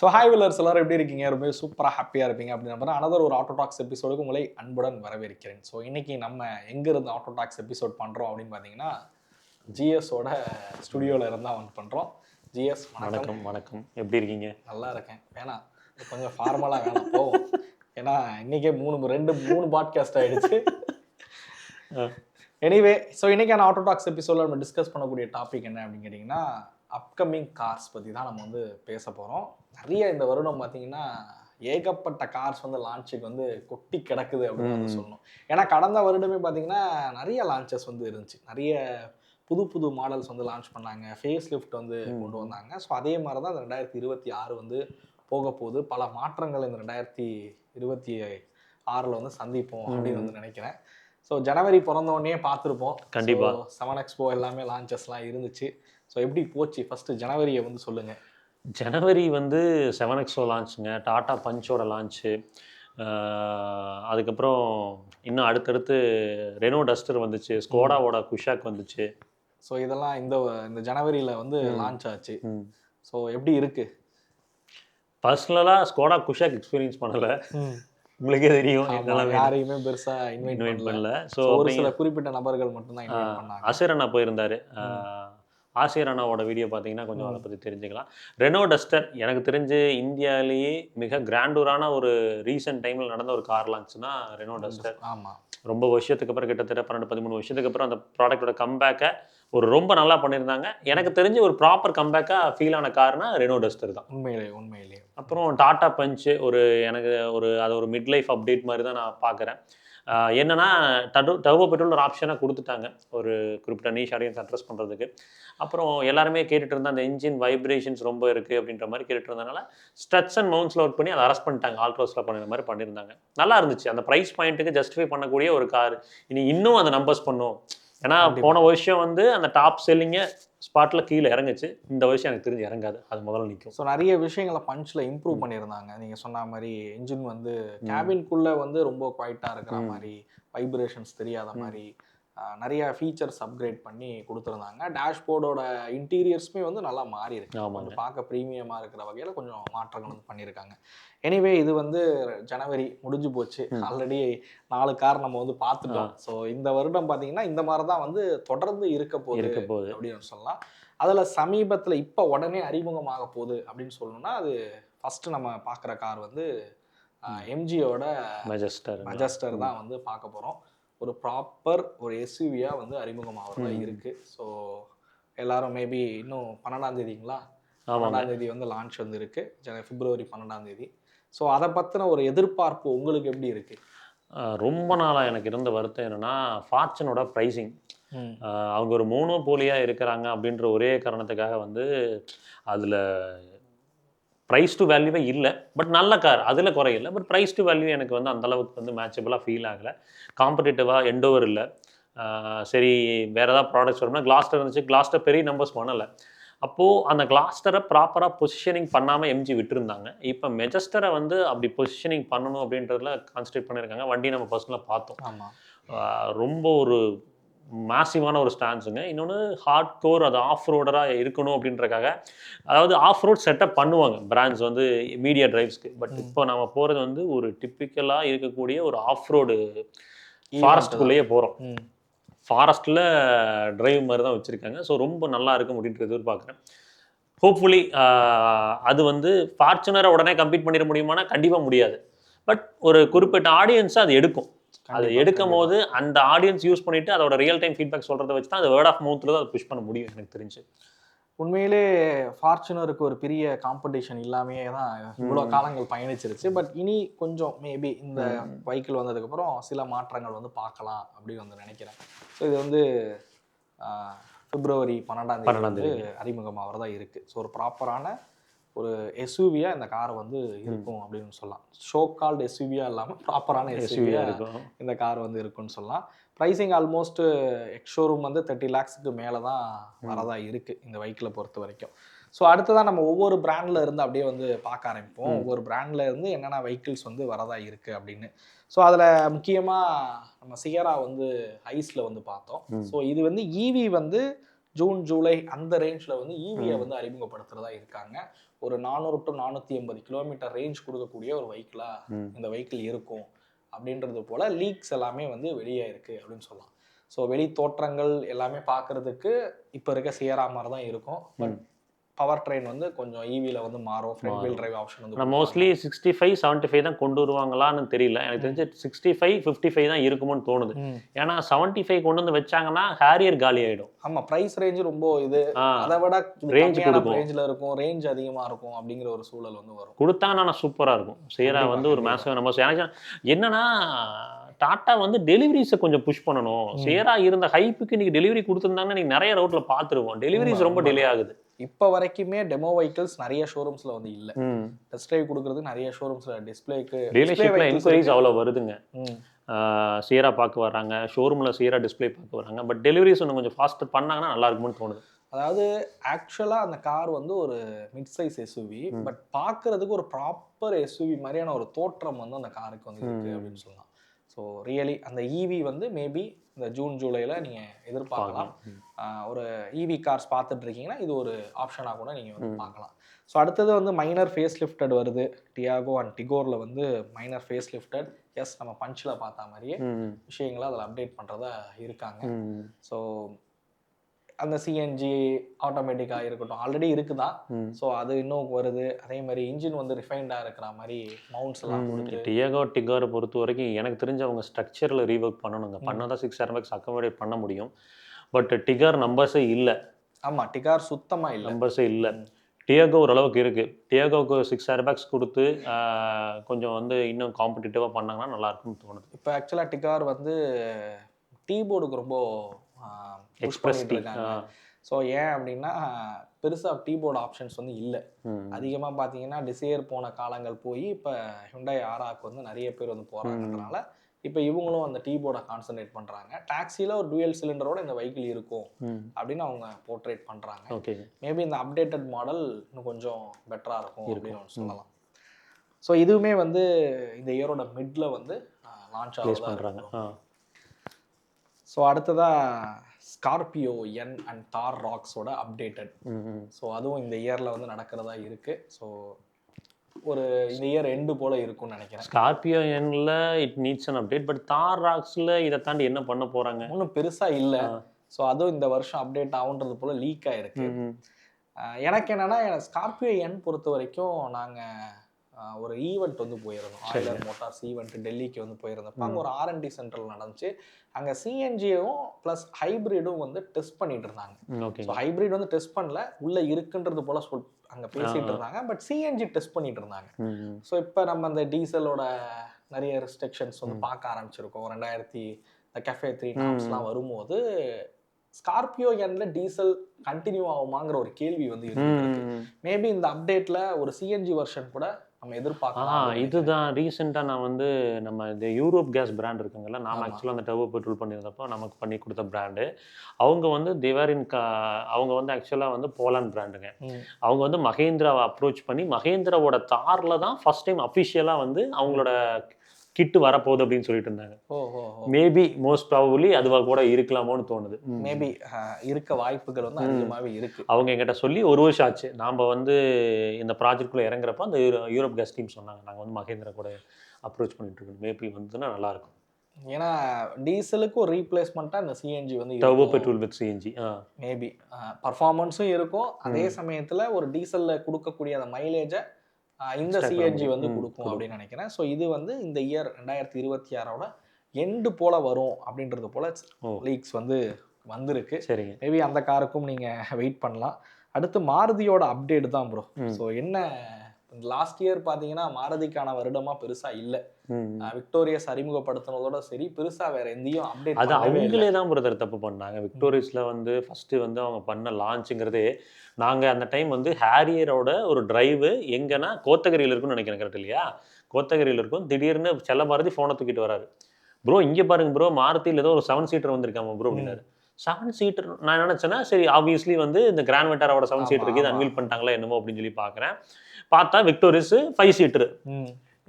So hi வில்லர்ஸ் எல்லாரும் எப்படி இருக்கீங்க? ரொம்ப சூப்பராக ஹாப்பியாக இருப்பீங்க அப்படின்னு நம்புறேன் அனதர் ஒரு ஆட்டோ டாக்ஸ் எபிசோடுக்கு உங்களை அன்புடன் வரவேற்கிறேன். ஸோ இன்னைக்கு நம்ம எங்கேருந்து ஆட்டோ டாக்ஸ் எபிசோட் பண்ணுறோம் அப்படின்னு பார்த்தீங்கன்னா ஜிஎஸோட ஸ்டுடியோவில் இருந்தால் வந்து பண்ணுறோம் ஜிஎஸ் வணக்கம். வணக்கம் எப்படி இருக்கீங்க? நல்லா இருக்கேன். வேணாம். கொஞ்சம் ஃபார்மலாக வேணாம். போவோம். ஏன்னா இன்னைக்கே மூணு ரெண்டு மூணு பாட்காஸ்ட் ஆயிடுச்சு. எனிவே ஸோ இன்னைக்கான ஆட்டோ டாக்ஸ் எபிசோடில் நம்ம டிஸ்கஸ் பண்ணக்கூடிய டாபிக் என்ன அப்படின்னு கேட்டிங்கன்னா அப்கமிங் கார்ஸ் பற்றி தான் நம்ம வந்து பேச போகிறோம் நிறைய இந்த வருடம் பார்த்தீங்கன்னா ஏகப்பட்ட கார்ஸ் வந்து லான்ச்சுக்கு வந்து கொட்டி கிடக்குது அப்படின்னு வந்து. சொல்லணும். ஏன்னா கடந்த வருடமே பார்த்தீங்கன்னா நிறைய லான்ச்சஸ் வந்து இருந்துச்சு. நிறைய புது புது மாடல்ஸ் வந்து லான்ச் பண்ணாங்க. ஃபேஸ் லிஃப்ட் வந்து. கொண்டு வந்தாங்க. ஸோ அதே மாதிரி தான் இந்த ரெண்டாயிரத்தி இருபத்தி ஆறு வந்து போக போகுது. பல மாற்றங்கள் இந்த ரெண்டாயிரத்தி இருபத்தி ஆறில் வந்து சந்திப்போம் அப்படின்னு வந்து நினைக்கிறேன். ஸோ ஜனவரி பிறந்த உடனே பார்த்துருப்போம். கண்டிப்பா. செவன் எக்ஸ்போ எல்லாமே லான்ச்சஸ்லாம் இருந்துச்சு. ஸோ எப்படி போச்சு? ஃபர்ஸ்ட் ஜனவரியை வந்து சொல்லுங்க. ஜனவரி வந்து செவன் எக்ஸோ லான்ச்சுங்க டாடா பஞ்சோட லான்ச்சு அதுக்கப்புறம் இன்னும் அடுத்தடுத்து ரெனோ டஸ்டர் வந்துச்சு. ஸ்கோடாவோட குஷாக் வந்துச்சு. ஸோ இதெல்லாம் இந்த இந்த ஜனவரியில் வந்து. லான்ச் ஆச்சு. ஸோ எப்படி இருக்கு? பர்சனலாக ஸ்கோடா குஷாக் எக்ஸ்பீரியன்ஸ் பண்ணலை. உங்களுக்கே தெரியும் யாரையுமே பெருசா இன்வைட் பண்ணல. ஸோ ஒரு சில குறிப்பிட்ட நபர்கள் மட்டும்தான் அசிர் அண்ணா போயிருந்தாரு. ஆசிரியர் அண்ணாவோட வீடியோ பார்த்தீங்கன்னா கொஞ்சம் அதை பற்றி தெரிஞ்சுக்கலாம். ரெனோ டஸ்டர் எனக்கு தெரிஞ்சு இந்தியாவிலேயே மிக கிராண்டூரான ஒரு ரீசெண்ட் டைமில் நடந்த ஒரு கார் லான்ச்னா ரெனோ டஸ்டர் ஆமா. ரொம்ப வருஷத்துக்கு அப்புறம் கிட்டத்தட்ட பன்னெண்டு பதிமூணு வருஷத்துக்கு அப்புறம் அந்த ப்ராடக்ட்டோட கம்பேக்கை ஒரு ரொம்ப நல்லா பண்ணியிருந்தாங்க. எனக்கு தெரிஞ்சு ஒரு ப்ராப்பர் கம்பேக்காக ஃபீல் ஆன கார்னா ரெனோ டஸ்டர் தான். உண்மையிலே உண்மையிலேயே அப்புறம் டாடா பஞ்சு ஒரு எனக்கு ஒரு அது ஒரு மிட் லைஃப் அப்டேட் மாதிரி தான் நான் பார்க்குறேன். என்னன்னா டடு டர்போ பெட்ரோல் ஒரு ஆப்ஷனாக கொடுத்துட்டாங்க. ஒரு குறிப்பிட்ட நீஷ் ஆடியன்ஸ் அட்ரஸ் பண்ணுறதுக்கு அப்புறம் எல்லாருமே கேட்டுட்டு இருந்தா அந்த இன்ஜின் வைப்ரேஷன்ஸ் ரொம்ப இருக்குது அப்படின்ற மாதிரி கேட்டுட்டு இருந்தனால ஸ்ட்ரட்ஸ் அண்ட் மவுண்ட்ஸில் ஒர்க் பண்ணி அதை அரெஸ்ட் பண்ணிட்டாங்க. ஆல்ட்ரோஸில் பண்ணுற மாதிரி பண்ணியிருந்தாங்க. நல்லா இருந்துச்சு. அந்த ப்ரைஸ் பாயிண்ட்டுக்கு ஜஸ்டிஃபை பண்ணக்கூடிய ஒரு கார் இனி இன்னும் அதை நம்பர்ஸ் பண்ணும். ஏன்னா. போன வருஷம் வந்து அந்த டாப் செல்லிங்க ஸ்பாட்டில் கீழே இறங்குச்சு. இந்த வருஷம் எனக்கு தெரிஞ்சு இறங்காது. அது முதல்ல நிற்கும் ஸோ நிறைய விஷயங்களை பஞ்சில் இம்ப்ரூவ் பண்ணியிருந்தாங்க. நீங்க சொன்ன மாதிரி இன்ஜின் வந்து கேபின்குள்ள வந்து ரொம்ப குவைட்டாக இருக்கிற. மாதிரி வைப்ரேஷன்ஸ் தெரியாத. மாதிரி நிறைய ஃபீச்சர்ஸ் அப்கிரேட் பண்ணி கொடுத்துருந்தாங்க. டேஷ்போர்டோட இன்டீரியர்ஸுமே வந்து நல்லா மாறி இருக்கு. கொஞ்சம் பார்க்க ப்ரீமியமாக இருக்கிற வகையில் கொஞ்சம் மாற்றங்கள் வந்து பண்ணியிருக்காங்க. எனிவே இது வந்து ஜனவரி முடிஞ்சு போச்சு. ஆல்ரெடி நாலு கார் நம்ம வந்து பார்த்துட்டோம். ஸோ இந்த வருடம் பார்த்தீங்கன்னா இந்த மாதிரி தான் வந்து தொடர்ந்து இருக்க போகுது இருக்க போகுது. அப்படின்னு சொல்லலாம். அதில் சமீபத்தில் இப்போ உடனே அறிமுகமாக போகுது அப்படின்னு சொல்லணும்னா அது ஃபஸ்ட்டு நம்ம பார்க்குற கார் வந்து எம்ஜியோட மெஜஸ்டர் மஜஸ்டர் தான் வந்து பார்க்க போகிறோம் ஒரு ப்ராப்பர் ஒரு எஸ்யூவியாக வந்து அறிமுகமாகிறதா. இருக்குது ஸோ எல்லாரும் மேபி இன்னும் பன்னெண்டாம் தேதிங்களா? பன்னெண்டாம் தேதி வந்து லான்ச் வந்து இருக்கு ஜன பிப்ரவரி பன்னெண்டாம் தேதி. ஸோ அதை பற்றின ஒரு எதிர்பார்ப்பு உங்களுக்கு எப்படி இருக்கு? ஆஹ் ரொம்ப நாளாக எனக்கு இருந்த வருத்தம் என்னன்னா ஃபார்ச்சனோட ப்ரைஸிங் அவங்க ஒரு மோனோபோலியாக இருக்கிறாங்க அப்படின்ற ஒரே காரணத்துக்காக வந்து அதில் ப்ரைஸ் டு வேல்யூவே இல்லை. பட் நல்ல கார் அதில் குறையில்லை. பட் ப்ரைஸ் டு வேல்யூ எனக்கு வந்து அந்த அளவுக்கு வந்து மேட்சபிளாக ஃபீல் ஆகலை. காம்படிட்டிவாக எண்டோவர் இல்லை. சரி வேறு ஏதாவது ப்ராடக்ட்ஸ் வரும்னா கிளாஸ்டர் இருந்துச்சு. கிளாஸ்டர் பெரிய நம்பர்ஸ் பண்ணலை. அப்போது அந்த கிளாஸ்டரை ப்ராப்பராக பொசிஷனிங் பண்ணாமல் எம்ஜி விட்டுருந்தாங்க. இப்போ மெஜஸ்டரை வந்து அப்படி பொசிஷனிங் பண்ணணும் அப்படின்றதுல கான்சன்ட்ரேட் பண்ணியிருக்காங்க வண்டி நம்ம பர்சனலாக பார்த்தோம். ரொம்ப ஒரு மேசிவான ஒரு ஸ்டான்ஸுங்க இன்னொன்று ஹார்ட் கோர் அது ஆஃப் ரோடராக இருக்கணும் அப்படின்றக்காக அதாவது ஆஃப் ரோட் செட்டப் பண்ணுவாங்க பிராண்ட்ஸ் வந்து மீடியா டிரைவ்ஸ்க்கு பட். இப்போ நம்ம போகிறது வந்து ஒரு டிப்பிக்கலாக இருக்கக்கூடிய ஒரு ஆஃப் ரோடு ஃபாரஸ்ட்டுக்குள்ளேயே போகிறோம் ஃபாரஸ்ட்டில் டிரைவ் மாதிரி தான் வச்சுருக்காங்க. ஸோ ரொம்ப நல்லா இருக்கும் அப்படின்ட்டு எதிர்பார்க்குறேன். ஹோப்ஃபுல்லி அது வந்து ஃபார்ச்சுனரை உடனே கம்ப்ளீட் பண்ணிட முடியுமானா கண்டிப்பாக முடியாது. பட் ஒரு குறிப்பிட்ட ஆடியன்ஸை அது எடுக்கும். அது எடுக்கும் போது அந்த ஆடியன்ஸ் யூஸ் பண்ணிட்டு அதோட ரியல் டைம் ஃபீட்பேக் சொல்றதை வச்சு தான் அந்த வேர்ட் ஆஃப் மவுத்தில் தான் அதை புஷ் பண்ண முடியும் எனக்கு தெரிஞ்சு. உண்மையிலே ஃபார்ச்சுனருக்கு ஒரு பெரிய காம்படிஷன் இல்லாமையே தான் இவ்வளோ. காலங்கள் பயணிச்சிருச்சு. பட் இனி கொஞ்சம் மேபி இந்த. வெஹிக்கிள் வந்ததுக்கப்புறம் சில மாற்றங்கள் வந்து பார்க்கலாம் அப்படின்னு வந்து நினைக்கிறேன். ஸோ இது வந்து பிப்ரவரி பன்னெண்டாம் தேதி வந்து அறிமுகமாகிறதா இருக்குது ஸோ ஒரு ப்ராப்பரான ஒரு எஸ்யூவியாக இந்த கார் வந்து இருக்கும் அப்படின்னு சொல்லலாம். ஷோ கால்டு எஸ்யூவியாக இல்லாமல் ப்ராப்பரான எஸ்யூவியாக இருக்கும். இந்த கார் வந்து இருக்குன்னு சொல்லலாம். ப்ரைஸிங் ஆல்மோஸ்ட் எக்ஸ் ஷோரூம் வந்து தேர்ட்டி லேக்ஸுக்கு மேலே தான் வரதா இருக்குது இந்த வெஹிக்கிளை பொறுத்த வரைக்கும். ஸோ அடுத்ததான் நம்ம ஒவ்வொரு பிராண்டில் இருந்து அப்படியே வந்து பார்க்க ஆரம்பிப்போம். ஒவ்வொரு பிராண்டில் இருந்து என்னென்ன வெஹிக்கிள்ஸ் வந்து வரதா இருக்குது அப்படின்னு. ஸோ அதில் முக்கியமாக நம்ம சியரா வந்து ஐஸில் வந்து பார்த்தோம். ஸோ இது வந்து ஈவி வந்து ஜூன் ஜூலை அந்த ரேஞ்சில் வந்து ஈவியை வந்து அறிமுகப்படுத்துறதா இருக்காங்க. ஒரு நானூறு டு நானூற்றி எண்பது கிலோமீட்டர் ரேஞ்ச் கொடுக்கக்கூடிய ஒரு வெஹிக்கிளாக. இந்த வெஹிக்கிள் இருக்கும். அப்படின்றது போல லீக்ஸ் எல்லாமே வந்து வெளியே இருக்கு அப்படின்னு சொல்லலாம். ஸோ வெளி தோற்றங்கள் எல்லாமே பார்க்கறதுக்கு இப்போ இருக்க சியரா மாதிரி தான் இருக்கும். பட் பவர் ட்ரெயின் வந்து கொஞ்சம் ஈவியில் வந்து மாறும். ஃப்ரண்ட் வீல் டிரைவ் ஆப்ஷன் வந்து mostly sixty five seventy five தான் கொண்டு வருவாங்களான்னு தெரியல. எனக்கு தெரிஞ்சு சிக்ஸ்டி ஃபைவ் ஃபிஃப்டி ஃபைவ் தான் இருக்குமோன்னு தோணுது. ஏன்னா செவன்ட்டி ஃபைவ் கொண்டு வந்து வச்சாங்கன்னா ஹேரியர் காலி ஆகிடும் ஆமா பிரைஸ் ரேஞ்ச் ரொம்ப இது. அதை விட ரேஞ்ச் கொடுக்கும். ரேஞ்சில் இருக்கும். ரேஞ்ச் அதிகமா இருக்கும் அப்படிங்கிற ஒரு சூழல் வந்து வரும். கொடுத்தாங்கன்னா நான் சூப்பராக இருக்கும். சேரா வந்து ஒரு. மேசம் நம்ம எனக்கு என்னன்னா டாட்டா வந்து டெலிவரிஸை கொஞ்சம் புஷ் பண்ணணும். சேரா இருந்த ஹைப்புக்கு இன்னைக்கு டெலிவரி கொடுத்துருந்தாங்கன்னா நீங்க நிறைய ரோட்ல பார்த்துருவோம். டெலிவரிஸ் ரொம்ப. டிலே ஆகுது. இப்போ வரைக்குமே டெமோ வெஹிக்கிள்ஸ் நிறைய ஷோரூம்ஸ்ல வந்து இல்ல. டெஸ்ட் ட்ரைவ் கொடுக்கறது நிறைய ஷோரூம்ஸ்ல டிஸ்பிளேக்கு டீலர்ஷிப்ல என்கொயரிஸ் அவ்வளோ வருதுங்க. சியரா பார்க்க வராங்க ஷோரூமில் சியரா டிஸ்ப்ளே பார்க்க வராங்க பட் டெலிவரிஸ் இன்னும் கொஞ்சம் ஃபாஸ்ட் பண்ணாங்கன்னா நல்லா இருக்கும்னு தோணுது. அதாவது ஆக்சுவலாக அந்த கார் வந்து ஒரு மிட் சைஸ் எஸ்யூவி. பட் பார்க்கறதுக்கு ஒரு ப்ராப்பர் எஸ்யூவி மாதிரியான ஒரு தோற்றம் வந்து அந்த காருக்கு வந்து இருக்கு ம். அப்படின்னு சொல்லலாம். ஸோ ரியலி அந்த ஈவி வந்து மேபி இந்த ஜூன் ஜூலைல நீங்க எதிர்பார்க்கலாம். ஒரு ஈவி கார்ஸ் பார்த்துட்டு இருக்கீங்கன்னா இது ஒரு ஆப்ஷனாக கூட நீங்கள் வந்து. பார்க்கலாம். ஸோ அடுத்தது வந்து மைனர் ஃபேஸ் லிஃப்டட் வருது டியாகோ அண்ட் டிகோரில் வந்து மைனர் ஃபேஸ் லிஃப்டட் எஸ் நம்ம பஞ்சில் பார்த்த மாதிரியே விஷயங்களை அதில் அப்டேட் பண்ணுறதா இருக்காங்க. ஸோ அந்த சிஎன்ஜி ஆட்டோமேட்டிக்காக இருக்கட்டும். ஆல்ரெடி இருக்குதான் ஸோ அது இன்னும் வருது. அதே மாதிரி இன்ஜின் வந்து ரிஃபைண்டாக இருக்கிற மாதிரி மவுண்ட்ஸ் எல்லாம் டியகோ டிகாரை பொறுத்த வரைக்கும் எனக்கு தெரிஞ்ச அவங்க ஸ்ட்ரக்சரில் ரீவொர்க் பண்ணணுங்க. பண்ணால் தான் சிக்ஸ் ஏர்பேக்ஸ் அக்கமடேட் பண்ண முடியும். பட் டிகர் நம்பர்ஸே இல்லை. ஆமாம் டிகார் சுத்தமாக இல்லை. நம்பர்ஸே இல்லை. டியாகோ ஓரளவுக்கு இருக்கு. டியாகோக்கு சிக்ஸ் ஏர்பேக்ஸ் கொடுத்து கொஞ்சம் வந்து இன்னும் காம்படிட்டிவாக பண்ணாங்கன்னா நல்லா இருக்கும்னு தோணுது. இப்போ ஆக்சுவலாக டிகார் வந்து டீ போர்டுக்கு ரொம்ப எக்ஸ்பிரஸ் ஸோ ஏன் அப்படின்னா பெருசாக டீ போர்டு ஆப்ஷன்ஸ் வந்து இல்லை. அதிகமாக பார்த்தீங்கன்னா டிசையர் போன காலங்கள் போய் இப்போ ஹுண்டாய் ஆராக்கு வந்து நிறைய பேர் வந்து போகிறாங்கன்றனால இப்போ இவங்களும் அந்த டீ போர்டை கான்சென்ட்ரேட் பண்ணுறாங்க டாக்ஸியில் ஒரு டுவெல் சிலிண்டரோட இந்த வெஹிக்கிள் இருக்கும் அப்படின்னு அவங்க போர்ட்ரேட் பண்ணுறாங்க ஓகே மேபி இந்த அப்டேட்டட் மாடல் இன்னும் கொஞ்சம் பெட்டராக இருக்கும். அப்படின்னு சொல்லலாம். ஸோ இதுவுமே வந்து இந்த இயரோட மிட்ல வந்து லான்ச் ஆகுது பண்ணுறாங்க ஸோ அடுத்ததாக ஸ்கார்பியோ என் அண்ட் தார் ராக்ஸோட அப்டேட்டட். ஸோ அதுவும் இந்த இயரில் வந்து நடக்கிறதா இருக்குது ஸோ ஒரு இந்த இயர் எண்டு போல் இருக்கும்னு நினைக்கிறேன். Scorpio என்ல it needs an update but Thar ராக்ஸில் இதை தாண்டி என்ன பண்ண போகிறாங்க ஒன்றும் பெருசாக இல்லை. ஸோ அதுவும் இந்த வருஷம் அப்டேட் ஆகுன்றது போல் லீக் ஆயிருக்கு. ஆஹ் எனக்கு என்னன்னா ஸ்கார்பியோ என் பொறுத்த வரைக்கும் நாங்கள் ஒரு ஈவெண்ட் வந்து போயிருந்தோம். ஆயிலர் மோட்டார்ஸ் ஈவெண்ட் டெல்லிக்கு வந்து போயிருந்தப்ப அங்கே ஒரு ஆர்என்டி சென்டரில் நடந்துச்சு. அங்கே சிஎன்ஜியும் ப்ளஸ் ஹைப்ரிடும் வந்து டெஸ்ட் பண்ணிட்டு இருந்தாங்க. ஸோ ஹைப்ரிட் வந்து டெஸ்ட் பண்ணல. உள்ள இருக்குன்றது போல சொல் அங்கே பேசிட்டு. இருந்தாங்க. பட் சிஎன்ஜி டெஸ்ட் பண்ணிட்டு இருந்தாங்க. ஸோ இப்போ நம்ம அந்த டீசலோட நிறைய ரெஸ்ட்ரிக்ஷன்ஸ் வந்து. பார்க்க ஆரம்பிச்சிருக்கோம். ரெண்டாயிரத்தி இந்த கெஃபே த்ரீ. நாம்ஸ்லாம் வரும்போது ஸ்கார்பியோ என்ல டீசல் கண்டினியூ ஆகுமாங்கிற ஒரு கேள்வி வந்து இருக்கு. மேபி இந்த அப்டேட்ல ஒரு சிஎன்ஜி வெர்ஷன் கூட நம்ம எதிர்பார்க்கலாம் இதுதான் ரீசெண்டாக நான் வந்து நம்ம இந்த யூரோப் கேஸ் பிராண்ட் இருக்குங்கல்ல நாம ஆமா. ஆக்சுவலாக அந்த டர்போ பெட்ரோல் பண்ணியிருந்தப்போ நமக்கு பண்ணி கொடுத்த பிராண்டு அவங்க வந்து திவாரின் கா அவங்க வந்து ஆக்சுவலாக வந்து போலாண்ட் பிராண்டுங்க. அவங்க வந்து மகேந்திராவை அப்ரோச் பண்ணி மகேந்திராவோட தாரில் தான் ஃபர்ஸ்ட் டைம் அஃபிஷியலாக வந்து அவங்களோட கிட்டு வரப்போகுது அப்படின்னு சொல்லிட்டு இருந்தாங்க. மேபி மோஸ்ட் ப்ராபபிளி அதுவாக கூட இருக்கலாமோன்னு தோணுது. மேபி இருக்க வாய்ப்புகள் வந்து. அதிகமாகவே இருக்கு. அவங்க எங்கிட்ட சொல்லி ஒரு வருஷம் ஆச்சு. நாம் வந்து இந்த ப்ராஜெக்ட்குள்ளே இறங்குறப்ப அந்த யூரோ- யூரோப் கேஸ் டீம் சொன்னாங்க. நாங்கள் வந்து மகேந்திரா கூட அப்ரோச் பண்ணிட்டு இருக்கோம். மேபி வந்துன்னா நல்லா இருக்கும். ஏன்னா டீசலுக்கு ஒரு ரீப்ளேஸ்மெண்ட்டாக இந்த சிஎன்ஜி வந்து டர்போ பெட்ரோல் வித் சிஎன்ஜி ஆ. மேபி பர்ஃபார்மன்ஸும் இருக்கும். அதே. சமயத்துல ஒரு டீசல்ல கொடுக்கக்கூடிய அந்த மைலேஜை இந்த சிஎன்ஜி. வந்து கொடுக்கும். அப்படின்னு நினைக்கிறேன் ஸோ இது வந்து இந்த இயர் ரெண்டாயிரத்தி இருபத்தி ஆறோட எண்டு போல வரும் அப்படின்றது போல லீக்ஸ் வந்து வந்திருக்கு சரிங்க மேபி அந்த காருக்கும் நீங்க வெயிட் பண்ணலாம் அடுத்து மாருதியோட அப்டேட் தான் ப்ரோ. ஸோ என்ன லாஸ்ட் இயர் பார்த்தீங்கன்னா மாருதிக்கான வருடமா பெருசா இல்லை. விக்டோரியஸ் அறிமுகப்படுத்தினதோட சரி பெருசா வேற எங்கேயும் அப்டேட் அது அவங்களே தான் பிரதர் தப்பு பண்ணாங்க. விக்டோரியஸில் வந்து ஃபஸ்ட்டு வந்து அவங்க பண்ண லான்ச்சுங்கிறதே நாங்கள் அந்த டைம் வந்து ஹேரியரோட ஒரு டிரைவு எங்கன்னா கோத்தகிரியில் இருக்குன்னு நினைக்கிறேன் கரெக்ட் இல்லையா? கோத்தகிரியில் இருக்கும். திடீர்னு செல்ல மாருதி ஃபோனை தூக்கிட்டு வராரு. ப்ரோ இங்கே பாருங்க ப்ரோ மாருதியில் ஏதோ ஒரு செவன் சீட்டர் வந்திருக்காம ப்ரோ அப்படின்னாரு. செவன் சீட்டர் நான் நினச்சேன்னா சரி ஆப்வியஸ்லி வந்து இந்த கிராண்ட் வெட்டாரோட செவன் ஆமா, சீட்டர் இருக்குது இது. அன்வீல் பண்ணிட்டாங்களா என்னமோ அப்படின்னு சொல்லி பார்க்குறேன். பார்த்தா விக்டோரியஸ் ஃபைவ் சீட்டர்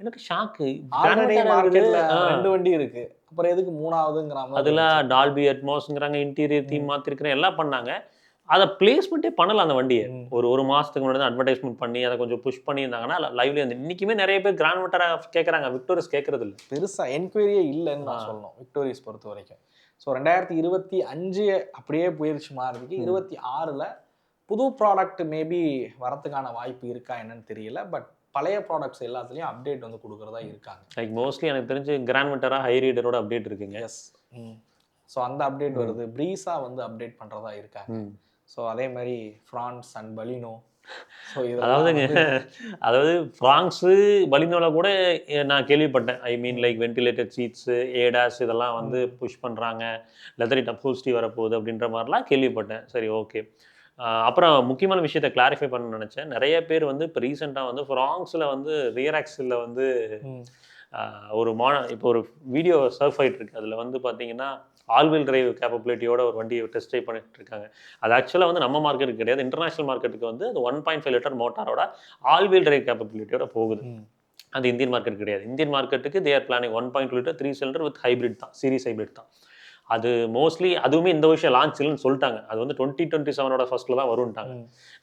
எனக்கு ஷாக்கு ரெண்டு வண்டி இருக்கு. அப்புறம் எதுக்கு மூணாவதுங்கிற மாதிரி அதில். டால்பி அட்மாஸ்ங்கிறாங்க இன்டீரியர் தீம் மாற்றிருக்கிறேன் எல்லாம் பண்ணாங்க. அதை பிளேஸ்மெண்ட்டே பண்ணல அந்த வண்டியை. ஒரு ஒரு மாசத்துக்கு முன்னாடி அட்வர்டைஸ்மெண்ட் பண்ணி அதை கொஞ்சம் புஷ் பண்ணியிருந்தாங்கன்னா லைவ்ல இருந்து இன்னைக்குமே நிறைய பேர் கிராண்ட் விட்டரா கேட்குறாங்க விக்டோரியஸ் கேட்கறது இல்லை. பெருசா என்கொயரியே இல்லைன்னு நான். சொல்லணும். விக்டோரியஸ் பொறுத்த வரைக்கும். ஸோ ரெண்டாயிரத்தி இருபத்தி அஞ்சு அப்படியே போயிருச்சு மாறுதிக்கு ம். இருபத்தி ஆறில் புது ப்ராடக்ட் மேபி வரத்துக்கான வாய்ப்பு இருக்கா என்னன்னு தெரியல. பட் பழைய ப்ராடக்ட்ஸ் எல்லாத்துலேயும் அப்டேட் வந்து கொடுக்குறதா இருக்காங்க. லைக் மோஸ்ட்லி எனக்கு தெரிஞ்சு கிராண்ட் விட்டரா ஹை ரீடரோட அப்டேட் இருக்குங்க. எஸ் ஸோ அந்த அப்டேட் வருது. ப்ரீஸா வந்து அப்டேட் பண்ணுறதா இருக்காங்க. ஸோ அதே மாதிரி ஃப்ரான்ஸ் அண்ட் பலினோ அதாவதுங்க அதாவது ஃப்ராங்ஸு பலினோல கூட நான் கேள்விப்பட்டேன். I mean like ventilated seats ADAS இதெல்லாம் வந்து புஷ் பண்ணுறாங்க லெதரி டப்போஸ்டி வரப்போகுது அப்படின்ற மாதிரிலாம் கேள்விப்பட்டேன். சரி ஓகே அப்புறம் முக்கியமான விஷயத்தை கிளாரிஃபை பண்ண நினச்சேன். நிறைய பேர் வந்து இப்போ ரீசெண்டாக வந்து ஃப்ராங்ஸில் வந்து ரியர் ஆக்சிலில் வந்து ஒரு மா இப்போ ஒரு வீடியோ சர்ஃப் ஆயிட்டு இருக்கு. அதில் வந்து பார்த்தீங்கன்னா ஆல்வீல் டிரைவ் கேப்பபிலிட்டியோட ஒரு வண்டியை டெஸ்ட் ட்ரைவ் பண்ணிட்டு இருக்காங்க. அது ஆக்சுவலாக வந்து நம்ம மார்க்கெட்டுக்கு கிடையாது. இன்டர்நேஷனல் மார்க்கெட்டுக்கு வந்து அது ஒன் பாயிண்ட் ஃபைவ் லிட்டர் மோட்டாரோட ஆல்வீல் டிரைவ் கேப்பபிலிட்டியோட போகுது. அது இந்தியன் மார்க்கெட் கிடையாது. இந்தியன் மார்க்கெட்டுக்கு they're planning one point two litre three cylinder with hybrid தான் சீரிஸ் ஹைபிரிட் தான். அது மோஸ்ட்லி அதுவுமே இந்த வருஷம் லான்ச் இல்லைன்னு சொல்லிட்டாங்க. அது வந்து டுவெண்ட்டி டுவெண்ட்டி செவனோட ஃபர்ஸ்ட்ல தான் வரும்ட்டாங்க.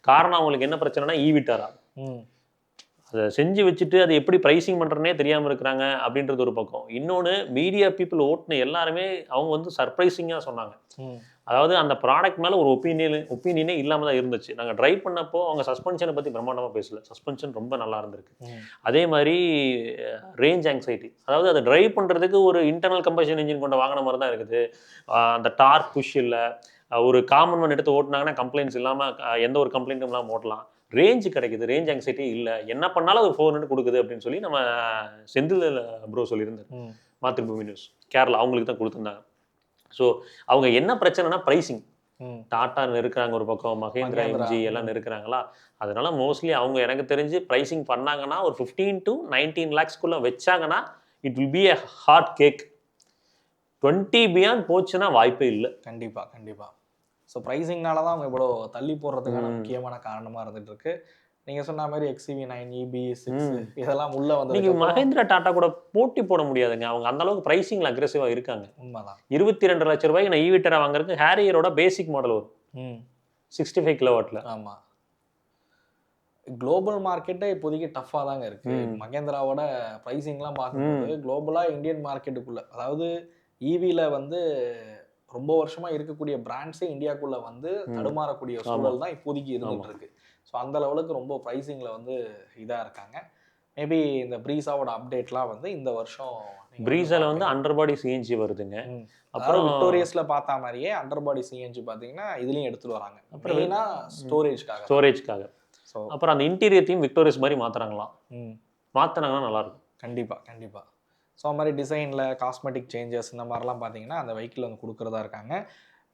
காரணம் அவங்களுக்கு என்ன பிரச்சனைனா ஈவிட்டாரா அதை செஞ்சு வச்சுட்டு அது எப்படி ப்ரைசிங் பண்ணுறனே தெரியாமல் இருக்கிறாங்க அப்படின்றது ஒரு பக்கம். இன்னொன்று மீடியா பீப்புள் ஓட்டுன எல்லாருமே அவங்க வந்து சர்ப்ரைசிங்காக சொன்னாங்க. அதாவது அந்த ப்ராடக்ட் மேலே ஒரு ஒப்பீனியன் ஒப்பீனியனே இல்லாமல் தான் இருந்துச்சு. நாங்கள் ட்ரைவ் பண்ணப்போ அவங்க சஸ்பென்ஷனை பற்றி பிரம்மாண்டமாக பேசல. சஸ்பென்ஷன் ரொம்ப நல்லா இருந்திருக்கு. அதே மாதிரி ரேஞ்ச் ஆங்ஸைட்டி அதாவது அதை டிரைவ் பண்ணுறதுக்கு ஒரு இன்டர்னல் கம்பஷன் இன்ஜின் கொண்ட வாங்கின மாதிரி தான் இருக்குது. அந்த டார்க் புஷ் இல்லை ஒரு காமன் ஒன் எடுத்து ஓட்டினாங்கன்னா கம்ப்ளைண்ட்ஸ் இல்லாமல் எந்த ஒரு கம்ப்ளைண்ட்டும் இல்லாமல் ஓட்டலாம். ரேஞ்ச் கிடைக்குது. ரேஞ்ச் ஆங்ஸைட்டி இல்லை. என்ன பண்ணாலும் அது ஃபோர் ஹண்ட்ரட் கொடுக்குது அப்படின்னு சொல்லி நம்ம செந்தில் ப்ரோ சொல்லியிருந்தார். மாத்திருபூமி நியூஸ் கேரளா அவங்களுக்கு தான் கொடுத்துருந்தாங்க. ஸோ அவங்க என்ன பிரச்சனைனா ப்ரைசிங் டாட்டா இருக்கிறாங்க ஒரு பக்கம் மகேந்திரா. எம்ஜி எல்லாம் இருக்கிறாங்களா அதனால மோஸ்ட்லி அவங்க எனக்கு தெரிஞ்சு ப்ரைசிங் பண்ணாங்கன்னா ஒரு ஃபிஃப்டீன் டு நைன்டீன் லேக்ஸ்க்குள்ள வச்சாங்கன்னா it will be a hot cake twenty beyond போச்சுன்னா வாய்ப்பே இல்லை. கண்டிப்பா கண்டிப்பா. ஸோ ப்ரைஸிங்னால தான் அவங்க இவ்வளோ தள்ளி போடுறதுக்கான. முக்கியமான காரணமா இருந்துட்டு இருக்கு. நீங்க சொன்ன மாதிரி E XEV nine BE six. இதெல்லாம் உள்ள நீங்க வந்து மகேந்திரா டாட்டா கூட போட்டி போட முடியாதுங்க. அவங்க அந்த அளவுக்கு ப்ரைசிங்ல அக்ரெசிவா இருக்காங்க. உண்மைதான். இருபத்தி ரெண்டு லட்ச ரூபாய்க்கு நான் ஈவிட்டரா வாங்குறதுக்கு ஹேரியரோட பேசிக் மாடல் வரும். சிக்ஸ்டி ஃபைவ் கிலோவாட்ல ஆமா. குளோபல் மார்க்கெட்டே இப்போதைக்கு டஃப்பாக தாங்க இருக்கு. மகேந்திராவோட ப்ரைஸிங்லாம் பார்க்கும்போது குளோபலாக இந்தியன் மார்க்கெட்டுக்குள்ள அதாவது ஈவியில் வந்து ரொம்ப வருஷமா இருக்கக்கூடிய பிராண்ட்ஸே இந்தியாக்குள்ள வந்து. தடுமாறக்கூடிய. சூழல் தான் இப்போதைக்கு இருந்துட்டு இருக்கு. ஸோ அந்த லெவலுக்கு ரொம்ப ப்ரைஸிங்கில் வந்து இதாக இருக்காங்க. மேபி இந்த ப்ரீஸாவோட அப்டேட்லாம் வந்து இந்த வருஷம் பிரீஸால வந்து. அண்டர் பாடி சிஎன்ஜி வருதுங்க. அப்புறம் விக்டோரியஸ்ல பார்த்த மாதிரியே அண்டர் பாடி சிஎன்ஜி பார்த்தீங்கன்னா இதுலயும் எடுத்துட்டு வராங்க. அப்புறம் ஸ்டோரேஜ்க்காக ஸ்டோரேஜ்க்காக ஸோ அப்புறம் அந்த இன்டீரியர் தீம் விக்டோரியஸ் மாதிரி மாத்துறாங்களாம். மாத்தினாங்கன்னா நல்லா இருக்கும் கண்டிப்பா கண்டிப்பா. ஸோ அது மாதிரி டிசைனில் காஸ்மெட்டிக் சேஞ்சஸ் இந்த மாதிரிலாம் பார்த்தீங்கன்னா அந்த வெஹிக்கிள் வந்து கொடுக்குறதா இருக்காங்க.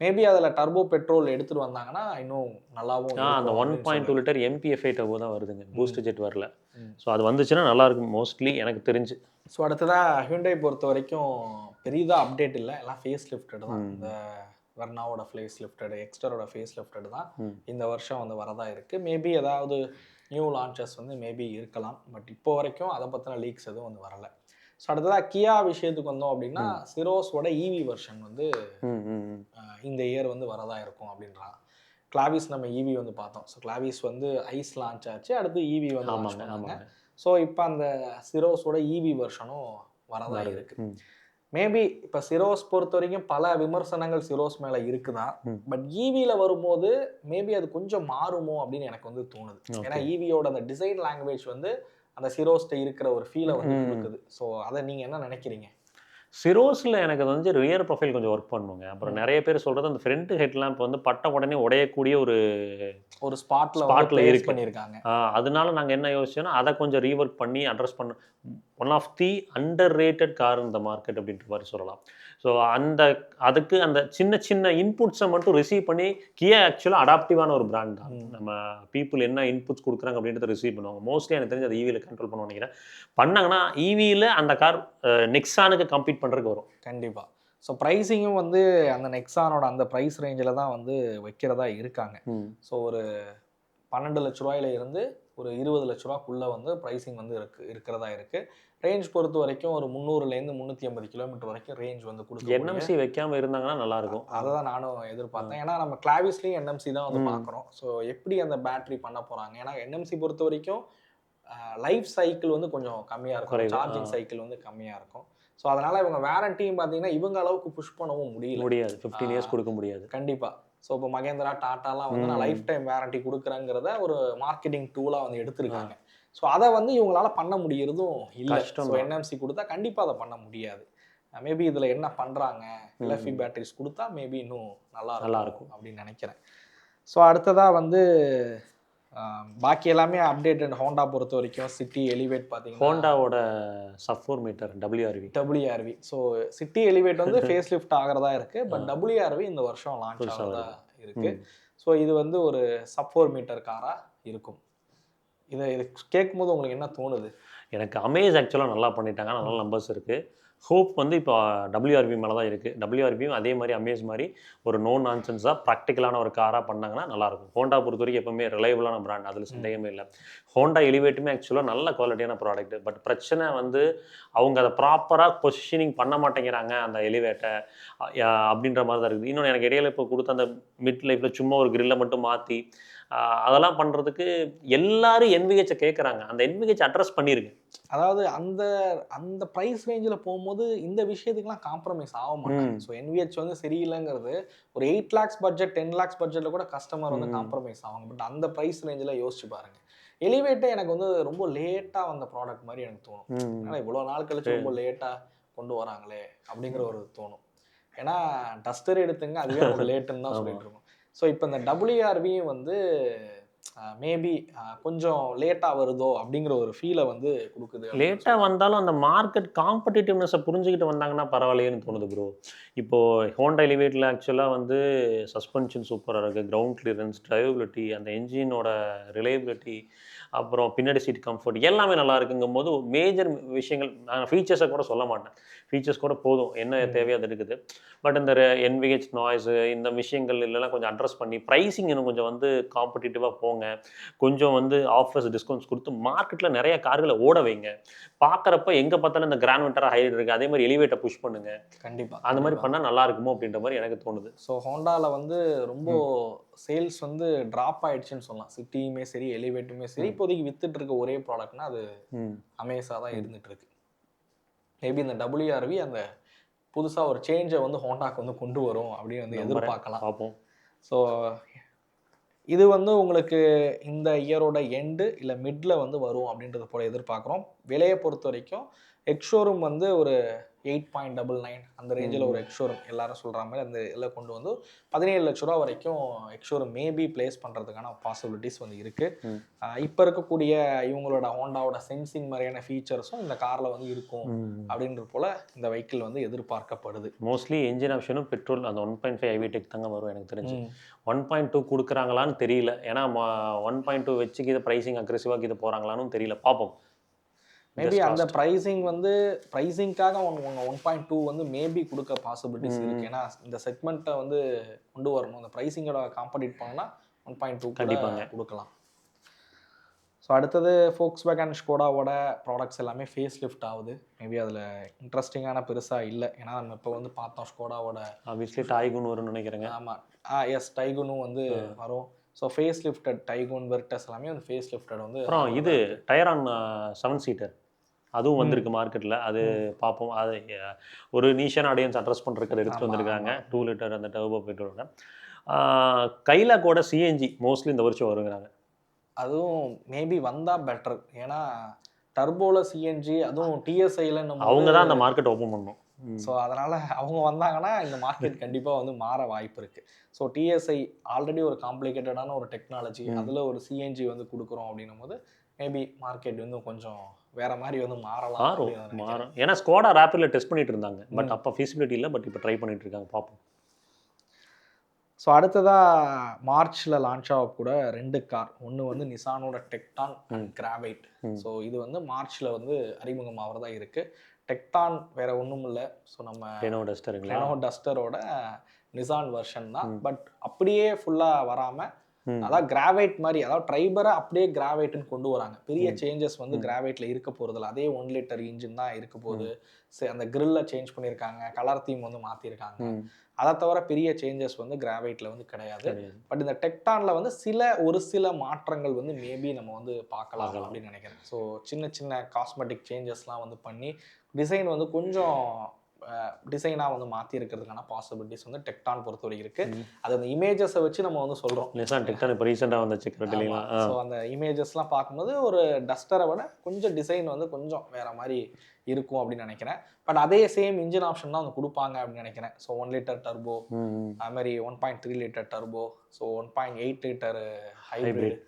மேபி அதில் டர்போ பெட்ரோல் எடுத்துட்டு வந்தாங்கன்னா இன்னும் நல்லாவும் அந்த one point two. Litre MPFI turbo தான் வருதுங்க. பூஸ்ட் ஜெட் வரல. ஸோ அது வந்துச்சுன்னா நல்லா இருக்கும். மோஸ்ட்லி எனக்கு தெரிஞ்சு. ஸோ அடுத்ததாக ஹியூண்டை பொறுத்த வரைக்கும் பெரிதாக அப்டேட் இல்லை. எல்லாம் ஃபேஸ் லிஃப்டட் தான். இந்த வெர்னாவோட ஃபேஸ் லிஃப்டட் எக்ஸ்டரோட ஃபேஸ் லிஃப்டட் தான். இந்த வருஷம் வந்து வரதா இருக்குது மேபி ஏதாவது நியூ லான்ச்சஸ் வந்து மேபி இருக்கலாம். பட் இப்போ வரைக்கும் அதை பற்றின லீக்ஸ் எதுவும் வந்து வரல. ஸோ அடுத்ததாக கியா விஷயத்துக்கு வந்தோம் அப்படின்னா சிரோஸோட இவி வெர்ஷன் வந்து இந்த இயர் வந்து வரதா இருக்கும் அப்படின்றாங்க கிளாவிஸ் நம்ம ஈவி வந்து பார்த்தோம். ஸோ கிளாவிஸ் வந்து ஐஸ் லான்ச் ஆச்சு அடுத்து ஈவி வந்து லான்ச் பண்ணாங்க. ஸோ இப்போ அந்த சிரோஸோட இவி வெர்ஷனும் வரதா. இருக்கு. மேபி இப்போ சிரோஸ் பொறுத்த வரைக்கும் பல விமர்சனங்கள் சிரோஸ் மேலே இருக்குதான். பட் ஈவியில் வரும்போது மேபி அது கொஞ்சம் மாறுமோ அப்படின்னு எனக்கு வந்து தோணுது. ஏன்னா ஈவியோட அந்த டிசைன் லாங்குவேஜ் வந்து அந்த சிரோஸ்ட்ட இருக்கிற ஒரு ஃபீலை வந்து. கொடுக்குது ஸோ அதை நீங்கள் என்ன நினைக்கிறீங்க சிரோஸில் எனக்கு வந்து ரியர் ப்ரொஃபைல் கொஞ்சம் ஒர்க் பண்ணுங்க அப்புறம். நிறைய பேர் சொல்கிறது அந்த ஃப்ரண்ட் ஹெட் லேம்ப் வந்து பட்ட உடனே உடையக்கூடிய ஒரு ஒரு ஸ்பாட்ல Spotல ஸ்பாட்ல இருக்கு. பண்ணியிருக்காங்க அதனால நாங்கள் என்ன யோசிச்சோன்னா அதை கொஞ்சம் ரீவொர்க் பண்ணி அட்ரஸ் பண்ண one of the underrated car இந்த மார்க்கெட் அப்படின்ற மாதிரி சொல்லலாம் ஸோ அந்த அதுக்கு அந்த சின்ன சின்ன இன்புட்ஸை மட்டும் ரிசீவ் பண்ணி கியா ஆக்சுவலாக அடாப்டிவான ஒரு பிராண்ட் தான். நம்ம பீப்புள் என்ன இன்புட்ஸ் கொடுக்குறாங்க அப்படின்றத ரிசீவ் பண்ணுவாங்க. மோஸ்ட்லி எனக்கு தெரிஞ்சு அது ஈவியில் கண்ட்ரோல் பண்ண நினைக்கிறேன். பண்ணாங்கன்னா ஈவியில் அந்த கார் நெக்ஸானுக்கு கம்பீட் பண்ணுறதுக்கு வரும். கண்டிப்பா. ஸோ ப்ரைஸிங்கும் வந்து அந்த நெக்ஸானோட அந்த ப்ரைஸ் ரேஞ்சில் தான் வந்து வைக்கிறதா இருக்காங்க. ஸோ ஒரு பன்னெண்டு லட்ச ரூபாயில இருந்து ஒரு இருபது லட்ச ரூபாக்குள்ளே வந்து ப்ரைஸிங் வந்து இருக்கு இருக்கிறதா இருக்கு. ரேஞ்ச் பொறுத்த வரைக்கும் ஒரு முந்நூறுலேருந்து முந்நூற்றி ஐம்பது கிலோமீட்டர் வரைக்கும் ரேஞ்ச் வந்து கொடுக்கும் என்எம்சி வைக்காம இருந்தாங்கன்னா நல்லா இருக்கும் அதை தான் நானும் எதிர்பார்த்தேன். ஏன்னா நம்ம கிளாவிஸ்லேயும் என்எம்சி தான் வந்து. பார்க்குறோம். ஸோ எப்படி அந்த பேட்டரி பண்ண போகிறாங்க ஏன்னா என்எம்சி பொறுத்த வரைக்கும் லைஃப் சைக்கிள் வந்து கொஞ்சம் கம்மியாக இருக்கும். சார்ஜிங். சைக்கிள் வந்து கம்மியாக இருக்கும். ஸோ அதனால இவங்க வேரண்டியும் பார்த்தீங்கன்னா இவங்க அளவுக்கு புஷ் பண்ணவும் முடியல. முடியாது. ஃபிஃப்டீன். இயர்ஸ் கொடுக்க முடியாது. கண்டிப்பா. ஸோ இப்போ மகேந்திரா டாட்டாலாம் வந்து நான். லைஃப் டைம் வேரண்டி கொடுக்குறேங்கிறத ஒரு மார்க்கெட்டிங் டூலாக வந்து எடுத்திருக்காங்க. ஸோ அதை வந்து இவங்களால பண்ண முடியறதும் இல்லை. ஸோ. என்எம்சி கொடுத்தா கண்டிப்பா அதை பண்ண முடியாது. மேபி இதுல என்ன பண்றாங்க எல்எஃபி பேட்டரிஸ் கொடுத்தா மேபி இன்னும் நல்லா நல்லா இருக்கும் அப்படின்னு நினைக்கிறேன். ஸோ அடுத்ததா வந்து பாக்கி எல்லாமே அப்டேட்டட் ஹோண்டா பொறுத்த வரைக்கும் சிட்டி எலிவேட் பார்த்தீங்கன்னா ஹோண்டாவோட sub four metre WRV WRV so City Elevate வந்து ஃபேஸ் லிஃப்ட் ஆகிறதா இருக்கு. பட். டபிள்யூஆர்வி இந்த வருஷம் லான்ச் ஆகிறதா இருக்கு. ஸோ இது வந்து ஒரு சப் ஃபோர் மீட்டர் காரா இருக்கும். இதை இது கேட்கும்போது உங்களுக்கு என்ன தோணுது? எனக்கு அமேஸ் ஆக்சுவலாக நல்லா பண்ணிட்டாங்க. நல்ல நம்பர்ஸ் இருக்குது ஹோப் வந்து இப்போ டபிள்யூஆர்பி மேலே தான் இருக்குது டபிள்யூஆர்பியும் அதே மாதிரி அமேஸ் மாதிரி ஒரு நோ நான்சென்ஸாக ப்ராக்டிக்கலான ஒரு காராக பண்ணாங்கன்னா நல்லாயிருக்கும் ஹோண்டா பொறுத்த வரைக்கும் எப்பவுமே ரிலையபிளான பிராண்ட் அதில் சந்தேகமே இல்லை. ஹோண்டா எலிவேட்டுமே ஆக்சுவலாக நல்ல குவாலிட்டியான ப்ராடக்ட் பட் பிரச்சனை வந்து அவங்க அதை ப்ராப்பராக பொசிஷனிங் பண்ண மாட்டேங்கிறாங்க அந்த எலிவேட்டை அப்படின்ற மாதிரி தான் இருக்குது. இன்னொன்று எனக்கு இடையில இப்போ கொடுத்த அந்த மிட் லைஃப்பில் சும்மா ஒரு கிரில்லை மட்டும் மாற்றி அதெல்லாம் பண்ணுறதுக்கு எல்லாரும் என்விஹெச்சை கேட்குறாங்க அந்த என்விஹெச் அட்ரஸ் பண்ணியிருக்கு அதாவது அந்த அந்த ப்ரைஸ் ரேஞ்சில் போகும்போது இந்த விஷயத்துக்குலாம் காம்ப்ரமைஸ் ஆக மாட்டாங்க. ஸோ என்விஹெச் வந்து சரியில்லைங்கிறது ஒரு eight lakhs budget ten lakhs பட்ஜெட்டில் கூட கஸ்டமர் வந்து. காம்ப்ரமைஸ் ஆவாங்க. பட் அந்த ப்ரைஸ் ரேஞ்சில் யோசிச்சு பாருங்க. எலிவேட்டே எனக்கு வந்து ரொம்ப லேட்டாக வந்த ப்ராடக்ட் மாதிரி எனக்கு தோணும். ஏன்னா இவ்வளோ நாள் கழிச்சு ரொம்ப லேட்டாக கொண்டு வராங்களே அப்படிங்கிற ஒரு தோணும். ஏன்னா டஸ்டர் எடுத்துங்க அதுவே லேட்டுன்னு தான். சொல்லிட்டு இருக்கோம். ஸோ இப்போ இந்த டபிள்யூஆர்வியும் வந்து மேபி கொஞ்சம் லேட்டாக வருதோ அப்படிங்கிற ஒரு ஃபீலை வந்து கொடுக்குது லேட்டாக வந்தாலும் அந்த மார்க்கெட் காம்படிட்டிவ்னஸை புரிஞ்சுக்கிட்டு வந்தாங்கன்னா பரவாயில்லையேன்னு தோணுது ப்ரோ இப்போ ஹோண்டா எலிவேட்டில் ஆக்சுவலாக வந்து சஸ்பென்ஷன் சூப்பராக இருக்குது கிரவுண்ட் கிளியரன்ஸ் டிரைவபிலிட்டி அந்த என்ஜினோட ரிலையபிலிட்டி அப்புறம் பின்னாடி சீட் கம்ஃபர்ட் எல்லாமே நல்லா இருக்குங்கும் போது மேஜர் விஷயங்கள் நான் ஃபீச்சர்ஸை கூட சொல்ல மாட்டேன். ஃபீச்சர்ஸ் கூட போதும். என்ன. தேவையோ அது இருக்குது. பட் இந்த என்விஹெச் நாய்ஸு இந்த விஷயங்கள் இல்லைலாம் கொஞ்சம் அட்ரஸ் பண்ணி ப்ரைஸிங் இன்னும் கொஞ்சம் வந்து காம்படிட்டிவாக போங்க. கொஞ்சம் வந்து ஆஃபர்ஸ் டிஸ்கவுண்ட்ஸ் கொடுத்து மார்க்கெட்டில் நிறைய கார்களை ஓட வைங்க. பார்க்குறப்ப எங்கே பார்த்தாலும் இந்த கிராண்ட் விண்டராக ஹைலைட் இருக்குது அதே மாதிரி எலிவேட்டை புஷ் பண்ணுங்க. கண்டிப்பா அந்த மாதிரி பண்ணால் நல்லா இருக்குமோ அப்படின்ற மாதிரி எனக்கு தோணுது. ஸோ ஹோண்டாவில் வந்து ரொம்ப சேல்ஸ் வந்து ட்ராப் ஆயிடுச்சுன்னு சொல்லலாம். சிட்டியுமே சரி எலிவேட்டுமே சரி. இப்போதைக்கு வித்துட்டு இருக்க ஒரே ப்ராடக்ட்னா அது அமேஸாக தான் இருந்துட்டு இருக்கு மேபி இந்த டபிள்யூஆர்வி அந்த புதுசாக ஒரு சேஞ்சை வந்து ஹோண்டாக்கு வந்து கொண்டு வரும் அப்படின்னு வந்து. எதிர்பார்க்கலாம். பார்ப்போம். ஸோ இது வந்து உங்களுக்கு இந்த இயரோட எண்டு இல்லை மிட்ல வந்து வரும் அப்படின்றது போல எதிர்பார்க்குறோம். விலையை பொறுத்த வரைக்கும் எக்ஷோரூம் வந்து ஒரு எயிட் பாயிண்ட் டபுள் நைன் அந்த ரேஞ்சில் ஒரு எக்ஷோரூம் எல்லாரும் சொல்கிற மாதிரி அந்த இதில் கொண்டு வந்து பதினேழு லட்ச ரூபா வரைக்கும் எக்ஷோரூம் மேபி பிளேஸ் பண்ணுறதுக்கான பாசிபிலிட்டிஸ் வந்து. இருக்குது இப்போ இருக்கக்கூடிய இவங்களோட ஹோண்டாவோட சென்சிங் மாதிரியான ஃபீச்சர்ஸும் இந்த காரில் வந்து இருக்கும் அப்படின்றது போல இந்த வெஹிக்கிள் வந்து எதிர்பார்க்கப்படுது. மோஸ்ட்லி என்ஜின் ஆப்ஷனும் பெட்ரோல் அந்த one point five i VTEC தாங்க வரும் எனக்கு தெரிஞ்சு. ஒன் பாயிண்ட் டூ கொடுக்குறாங்களான்னு தெரியல. ஏன்னா ஒன் பாயிண்ட் டூ வச்சுக்கு இதை ப்ரைஸிங் அக்ரெசிவாக இது போகிறாங்களான்னு தெரியல. பார்ப்போம் மேபி அந்த. ப்ரைஸிங் வந்து ப்ரைஸிங்காக ஒன் ஒன் பாயிண்ட் டூ வந்து மேபி கொடுக்க பாசிபிலிட்டிஸ் ம். இருக்கு. ஏன்னா இந்த செக்மெண்ட்டை வந்து கொண்டு வரணும். அந்த ப்ரைஸிங்கோட காம்படிட் பண்ணோம்னா ஒன் பாயிண்ட் டூ கண்டிப்பாங்க. கொடுக்கலாம். ஸோ அடுத்தது ஃபோக்ஸ் வேகன் ஸ்கோடாவோட ப்ராடக்ட்ஸ் எல்லாமே ஃபேஸ் லிஃப்ட் ஆகுது. மேபி அதில் இன்ட்ரெஸ்டிங்கான பெருசாக இல்லை. ஏன்னா நம்ம இப்போ வந்து பார்த்தோம் ஸ்கோடாவோட ஆப்வியஸ்லி டாய்குன்னு வரும்னு நினைக்கிறேங்க. ஆமாம் ஆ எஸ் டைகுனும் வந்து வரும். So face lifted Taigun Virtus எல்லாமே வந்து ஃபேஸ் லிஃப்டட் வந்து அப்புறம் இது டயர் ஆன் செவன் சீட்டர் அதுவும் வந்திருக்கு மார்க்கெட்டில் அது பார்ப்போம் அது ஒரு நீஷன் ஆடியன்ஸ் அட்ரஸ் பண்ணுறதுக்கு எடுத்துகிட்டு வந்திருக்காங்க. டூ லிட்டர் அந்த டர்போ பெட்ரோலோட கைலாக்கோட சிஎன்ஜி மோஸ்ட்லி இந்த வருஷம் வருங்கிறாங்க. அதுவும் மேபி வந்தா பெட்டர் ஏன்னா டர்போல சிஎன்ஜி அதுவும் டிஎஸ்ஐல அவங்க தான் அந்த மார்க்கெட் ஓப்பன் பண்ணணும் ம். ஸோ அதனால அவங்க வந்தாங்கன்னா இந்த மார்க்கெட் கண்டிப்பா வந்து மாற வாய்ப்பு இருக்கு. ஸோ டிஎஸ்ஐ ஆல்ரெடி ஒரு காம்ப்ளிகேட்டடான ஒரு டெக்னாலஜி. அதுல ஒரு சிஎன்ஜி வந்து கொடுக்குறோம் அப்படின்னும் போது மேபி மார்க்கெட் வந்து கொஞ்சம் வேற மாதிரி வந்து மாறலாம் மாறும். மாறும். ஏன்னா ஸ்கோடா ரேப்பிடில் டெஸ்ட் பண்ணிட்டு இருந்தாங்க. பட். அப்போ ஃபீசிபிலிட்டி இல்லை பட் இப்போ ட்ரை பண்ணிட்டு இருக்காங்க பார்ப்போம். ஸோ அடுத்ததா மார்ச்ல லான்ச் ஆகக்கூட ரெண்டு கார். ஒன்று வந்து நிசானோட டெக்டான் அண்ட் ம். ஸோ இது வந்து மார்ச்ல வந்து அறிமுகம் ஆகிறதா இருக்கு. டெக்டான் வேற ஒன்றும் இல்லை. ஸோ நம்ம ரெனோ டஸ்டருங்களா ரெனோ டஸ்டரோட நிசான் வெர்ஷன் தான். பட் அப்படியே ஃபுல்லாக வராமல் அதாவது கிராவைட் மாதிரி அதாவது ட்ரைபரை அப்படியே கிராவைட்னு கொண்டு வராங்க பெரிய. சேஞ்சஸ் வந்து. கிராவைட்ல இருக்க போறதில்ல அதே ஒன் லிட்டர் இன்ஜின் தான் இருக்க போகுது சரி, அந்த கிரில்ல சேஞ்ச் பண்ணியிருக்காங்க கலர் தீம் வந்து மாத்திருக்காங்க. அதை தவிர பெரிய சேஞ்சஸ் வந்து கிராவைட்ல வந்து கிடையாது. பட் இந்த டெக்டான்ல வந்து சில ஒரு சில மாற்றங்கள் வந்து மேபி நம்ம வந்து பார்க்கலாம் பார்க்கலாம். அப்படின்னு நினைக்கிறேன் ஸோ சின்ன சின்ன காஸ்மெட்டிக் சேஞ்சஸ்லாம் வந்து பண்ணி டிசைன் வந்து கொஞ்சம் டிசைனாக வந்து மாற்றி இருக்கிறதுக்கான பாசிபிலிட்டிஸ் வந்து டெக்டான் பொறுத்த வரைக்கும் இருக்கு. ம். அது அந்த இமேஜஸை வச்சு நம்ம வந்து சொல்கிறோம் நிசான் டெக்டான் இப்போ ரீசெண்டாக வந்துச்சு இல்லைங்களா. ஸோ அந்த இமேஜஸ்லாம் பார்க்கும்போது ஒரு டஸ்டரை விட கொஞ்சம் டிசைன் வந்து கொஞ்சம் வேற மாதிரி இருக்கும் அப்படின்னு நினைக்கிறேன். பட் அதே சேம் இன்ஜின் ஆப்ஷன் தான் வந்து கொடுப்பாங்க அப்படின்னு நினைக்கிறேன். So one litre turbo. அது மாதிரி one point three litre turbo so one point eight litre hybrid.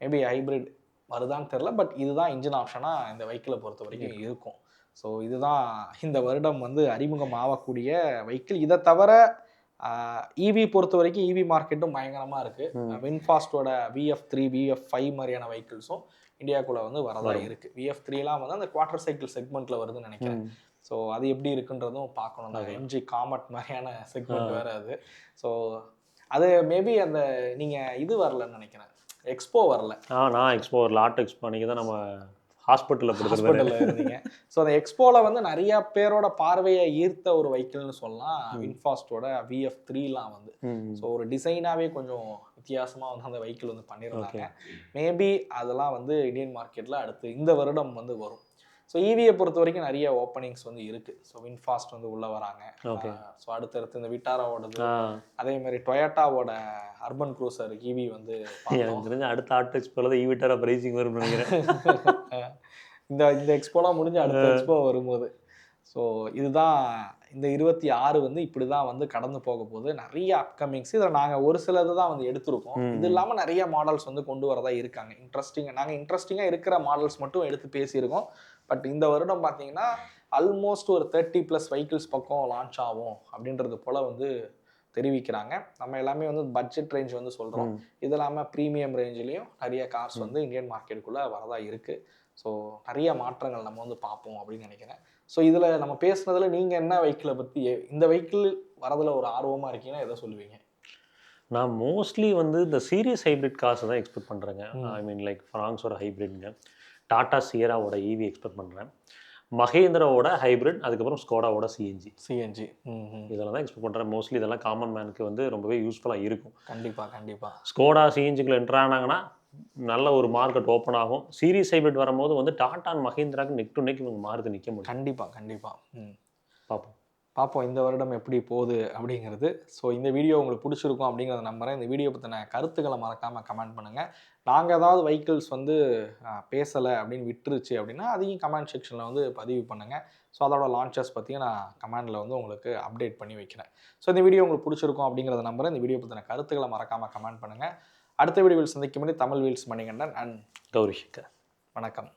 Maybe hybrid வருதான்னு தெரில பட் இதுதான் இன்ஜின் ஆப்ஷனாக இந்த வெஹிக்கிளை பொறுத்த வரைக்கும் இருக்கும். ஸோ இதுதான் இந்த வருடம் வந்து அறிமுகம் ஆகக்கூடிய வெஹிக்கிள் இதை தவிர இவி பொறுத்த வரைக்கும் இவி மார்க்கெட்டும் பயங்கரமாக இருக்குது. வின்ஃபாஸ்டோட விஎஃப் த்ரீ விஎஃப் ஃபைவ் மாதிரியான வெஹிக்கிள்ஸும் இந்தியாக்குள்ளே வந்து வரதா வரும். இருக்குது விஎஃப் த்ரீலாம் வந்து அந்த குவார்டர் சைக்கிள் செக்மெண்ட்டில் வருதுன்னு நினைக்கிறேன். ஸோ அது எப்படி இருக்குன்றதும் பார்க்கணும் பார்க்கலாம். எம்ஜி காமட் மாதிரியான செக்மெண்ட். வேறு அது ஸோ அது மேபி அந்த நீங்கள் இது வரலன்னு நினைக்கிறேன் எக்ஸ்போ வரல ஆ நான் எக்ஸ்போ ஒரு லாட் எக்ஸ்போ அன்றைக்கி தான் நம்ம ஹாஸ்பிட்டலில் ஹாஸ்பிட்டலில் இருந்தீங்க. ஸோ அந்த எக்ஸ்போவில் வந்து நிறைய பேரோட பார்வையை ஈர்த்த ஒரு வெஹிக்கிள்னு சொல்லலாம். வின்ஃபாஸ்டோட விஎஃப் த்ரீலாம் வந்து. ஸோ ஒரு டிசைனாகவே கொஞ்சம் வித்தியாசமாக வந்து அந்த வெஹிக்கிள் வந்து பண்ணியிருந்தாங்க. மேபி அதெல்லாம் வந்து இந்தியன் மார்க்கெட்டில் அடுத்து இந்த வருடம் வந்து வரும். ஸோ ஈவியை பொறுத்த வரைக்கும் நிறைய ஓப்பனிங்ஸ் வந்து இருக்கு. ஸோ வின்ஃபாஸ்ட் வந்து உள்ள வராங்க. ஓகே ஸோ அடுத்தடுத்து இந்த விட்டாராவோடது அதே மாதிரி டொயாட்டாவோட அர்பன் க்ரூசர் ஈவி வந்து. எனக்கு தெரிஞ்ச அடுத்த ஆர்ட் எக்ஸ்போல ஈவிட்டரா பிரைசிங் வரும்னு நினைக்கிறேன். இந்த இந்த எக்ஸ்போலாம் முடிஞ்சு அடுத்த எக்ஸ்போ வரும்போது. ஸோ இதுதான் இந்த இருபத்தி ஆறு வந்து இப்படி தான் வந்து கடந்து போக போகுது நிறைய அப்கமிங்ஸ் இதில் நாங்கள் ஒரு சிலது தான் வந்து எடுத்திருக்கோம். இது இல்லாமல் நிறைய மாடல்ஸ் வந்து கொண்டு வரதா இருக்காங்க. இன்ட்ரெஸ்டிங்காக நாங்கள் இன்ட்ரெஸ்டிங்காக இருக்கிற மாடல்ஸ் மட்டும் எடுத்து பேசியிருக்கோம். பட் இந்த வருடம் பார்த்தீங்கன்னா ஆல்மோஸ்ட் ஒரு தேர்ட்டி ப்ளஸ் வெஹிக்கிள்ஸ் பக்கம் லான்ச் ஆகும் அப்படின்றது போல் வந்து தெரிவிக்கிறாங்க. நம்ம எல்லாமே வந்து பட்ஜெட் ரேஞ்ச் வந்து சொல்கிறோம். இது இல்லாமல் ப்ரீமியம் ரேஞ்சிலையும் நிறைய கார்ஸ் வந்து இந்தியன் மார்க்கெட்டுக்குள்ளே வரதா இருக்குது ஸோ நிறைய மாற்றங்கள் நம்ம வந்து பார்ப்போம் அப்படின்னு நினைக்கிறேன். ஸோ இதில் நம்ம பேசுனதில் நீங்கள் என்ன வெஹிக்கிளை பற்றி இந்த வெஹிக்கிள் வரதுல ஒரு ஆர்வமாக இருக்கீங்கன்னா எதை சொல்லுவீங்க? நான் மோஸ்ட்லி வந்து இந்த சீரியஸ் ஹைப்ரிட் கார்ஸ் தான் எக்ஸ்பெக்ட் பண்ணுறேங்க. ஐ மீன் லைக் ஃப்ராங்ஸோட ஹைப்ரிட்ங்க டாடா சியராவோட ஈவி எக்ஸ்பெக்ட் பண்ணுறேன் மகேந்திராவோட ஹைப்ரிட் அதுக்கப்புறம் ஸ்கோடாவோட சிஎன்ஜி சிஎன்ஜி இதெல்லாம் தான் எக்ஸ்பெக்ட் பண்ணுறேன் மோஸ்ட்லி இதெல்லாம் காமன் மேனுக்கு வந்து ரொம்பவே யூஸ்ஃபுல்லாக இருக்கும். கண்டிப்பாக கண்டிப்பாக ஸ்கோடா சிஎன்ஜிக்குள்ள என்ட்ரு ஆனாங்கன்னா நல்ல ஒரு மார்க்கெட் ஓப்பன் ஆகும். சீரியஸ் ஹைப்ரிட் வரும்போது வந்து டாடா and மஹேந்திராக்கு நெக் டு நெக் இவங்க மாறுது நிற்க முடியும். கண்டிப்பாக கண்டிப்பாக ம். பார்ப்போம் பார்ப்போம் இந்த வருடம் எப்படி போகுது அப்படிங்கிறது. ஸோ இந்த வீடியோ உங்களுக்கு பிடிச்சிருக்கும் அப்படிங்கிறத நம்புறேன். இந்த வீடியோ பற்றின கருத்துக்களை மறக்காமல் கமெண்ட் பண்ணுங்கள் நாங்கள் ஏதாவது வெஹிக்கிள்ஸ் வந்து பேசலை அப்படின்னு விட்டுருச்சு அப்படின்னா அதையும் கமெண்ட் செக்ஷனில் வந்து பதிவு பண்ணுங்கள் ஸோ அதோட லான்ச்சஸ் பற்றியும் நான் கமெண்டில் வந்து உங்களுக்கு அப்டேட் பண்ணி வைக்கிறேன். ஸோ இந்த வீடியோ உங்களுக்கு பிடிச்சிருக்கும் அப்படிங்கிறத நம்புறேன். இந்த வீடியோ பற்றின கருத்துக்களை மறக்காமல் கமெண்ட் பண்ணுங்கள் அடுத்த வீடியோவில் சந்திக்கும் முன்னே தமிழ் வீல்ஸ் மணிகண்டன் அண்ட் கௌரி சங்கர் வணக்கம்.